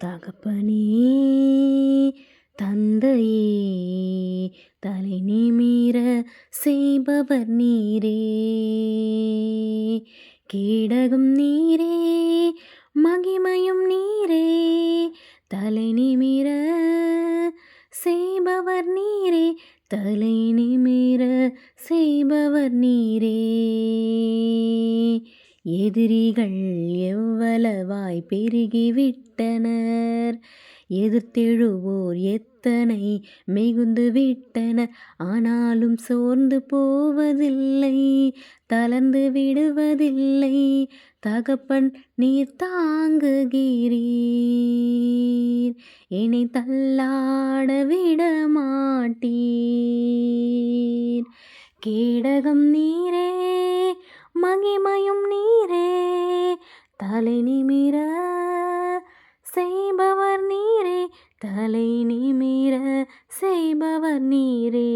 தகப்பனே தந்தையே தலை நிமிர செய்பவர் நீரே. கேடகம் நீரே மகிமையும் நீரே. தலை நிமிர செய்பவர் நீரே தலை நிமிர செய்பவர் நீரே. எதிரிகள் எவ்வளவாய் பெருகிவிட்டனர்? எதிர்த்தெழுவோர் எத்தனை மிகுந்து விட்டனர் ஆனாலும் சோர்ந்து போவதில்லை தளர்ந்து விடுவதில்லை. தகப்பன் நீர் தாங்குகிறீர். என்னை தள்ளாட விட மாட்டீர் கேடகம் நீரே மகிமையும் நீ தலை நிமிர செய்பவர் நீரே தலை நிமிர செய்பவர் நீரே.